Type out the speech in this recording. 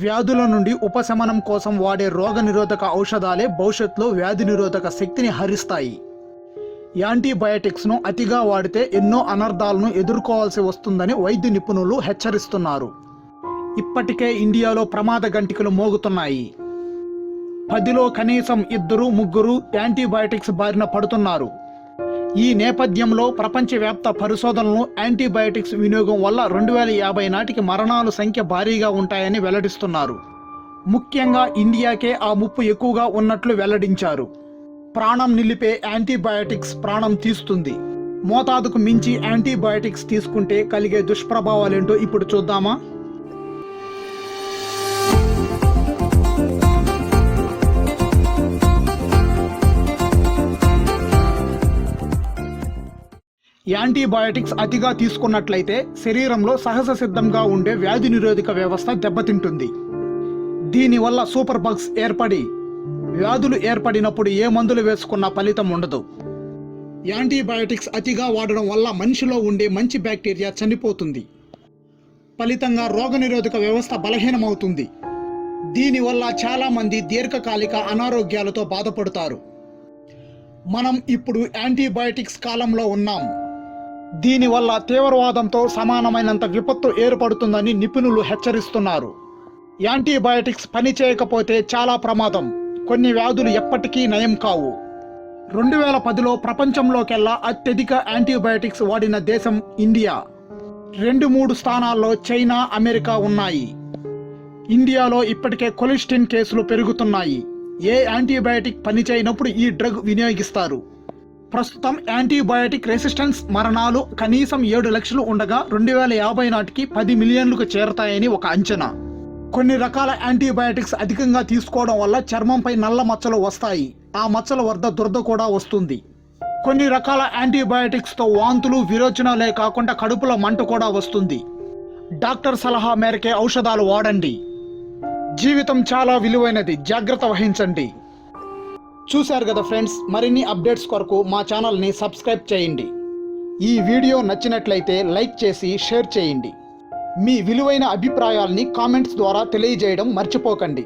వ్యాధుల నుండి ఉపశమనం కోసం వాడే రోగ నిరోధక ఔషధాలే భవిష్యత్తులో వ్యాధి నిరోధక శక్తిని హరిస్తాయి. యాంటీబయాటిక్స్ను అతిగా వాడితే ఎన్నో అనర్థాలను ఎదుర్కోవాల్సి వస్తుందని వైద్య నిపుణులు హెచ్చరిస్తున్నారు. ఇప్పటికే ఇండియాలో ప్రమాద గంటికలు మోగుతున్నాయి. పదిలో కనీసం ఇద్దరు ముగ్గురు యాంటీబయాటిక్స్ బారిన పడుతున్నారు. ఈ నేపథ్యంలో ప్రపంచవ్యాప్త పరిశోధనలు యాంటీబయాటిక్స్ వినియోగం వల్ల రెండు వేల యాభై నాటికి మరణాల సంఖ్య భారీగా ఉంటాయని వెల్లడిస్తున్నారు. ముఖ్యంగా ఇండియాకే ఆ ముప్పు ఎక్కువగా ఉన్నట్లు వెల్లడించారు. ప్రాణం నిలిపే యాంటీబయాటిక్స్ ప్రాణం తీస్తుంది. మోతాదుకు మించి యాంటీబయాటిక్స్ తీసుకుంటే కలిగే దుష్ప్రభావాలేంటో ఇప్పుడు చూద్దామా? యాంటీబయాటిక్స్ అతిగా తీసుకున్నట్లయితే శరీరంలో సహజ సిద్ధంగా ఉండే వ్యాధి నిరోధక వ్యవస్థ దెబ్బతింటుంది. దీనివల్ల సూపర్ బగ్స్ ఏర్పడి వ్యాధులు ఏర్పడినప్పుడు ఏ మందులు వేసుకున్న ఫలితం ఉండదు. యాంటీబయాటిక్స్ అతిగా వాడడం వల్ల మనిషిలో ఉండే మంచి బ్యాక్టీరియా చనిపోతుంది. ఫలితంగా రోగనిరోధక వ్యవస్థ బలహీనమవుతుంది. దీనివల్ల చాలామంది దీర్ఘకాలిక అనారోగ్యాలతో బాధపడతారు. మనం ఇప్పుడు యాంటీబయాటిక్స్ కాలంలో ఉన్నాం. దీనివల్ల తీవ్రవాదంతో సమానమైనంత విపత్తు ఏర్పడుతుందని నిపుణులు హెచ్చరిస్తున్నారు. యాంటీబయాటిక్స్ పని చేయకపోతే చాలా ప్రమాదం. కొన్ని వ్యాధులు ఎప్పటికీ నయం కావు. రెండు వేల పదిలో ప్రపంచంలోకెల్లా అత్యధిక యాంటీబయాటిక్స్ వాడిన దేశం ఇండియా. రెండు మూడు స్థానాల్లో చైనా అమెరికా ఉన్నాయి. ఇండియాలో ఇప్పటికే కొలిస్టిన్ కేసులు పెరుగుతున్నాయి. ఏ యాంటీబయాటిక్ పనిచేయనప్పుడు ఈ డ్రగ్ వినియోగిస్తారు? ప్రస్తుతం యాంటీబయాటిక్ రెసిస్టెన్స్ మరణాలు కనీసం ఏడు లక్షలు ఉండగా రెండు వేల యాభై నాటికి పది మిలియన్లకు చేరతాయని ఒక అంచనా. కొన్ని రకాల యాంటీబయాటిక్స్ అధికంగా తీసుకోవడం వల్ల చర్మంపై నల్ల మచ్చలు వస్తాయి. ఆ మచ్చల వద్ద దురద కూడా వస్తుంది. కొన్ని రకాల యాంటీబయాటిక్స్తో వాంతులు విరోచనాలే కాకుండా కడుపులో మంట కూడా వస్తుంది. డాక్టర్ సలహా మేరకే ఔషధాలు వాడండి. జీవితం చాలా విలువైనది. జాగ్రత్త వహించండి. చూశారు కదా ఫ్రెండ్స్ మరిన్ని అప్డేట్స్ కొరకు మా ఛానల్ని సబ్స్క్రైబ్ చేయండి. ఈ వీడియో నచ్చినట్లయితే లైక్ చేసి షేర్ చేయండి. మీ విలువైన అభిప్రాయాల్ని కామెంట్స్ ద్వారా తెలియజేయడం మర్చిపోకండి.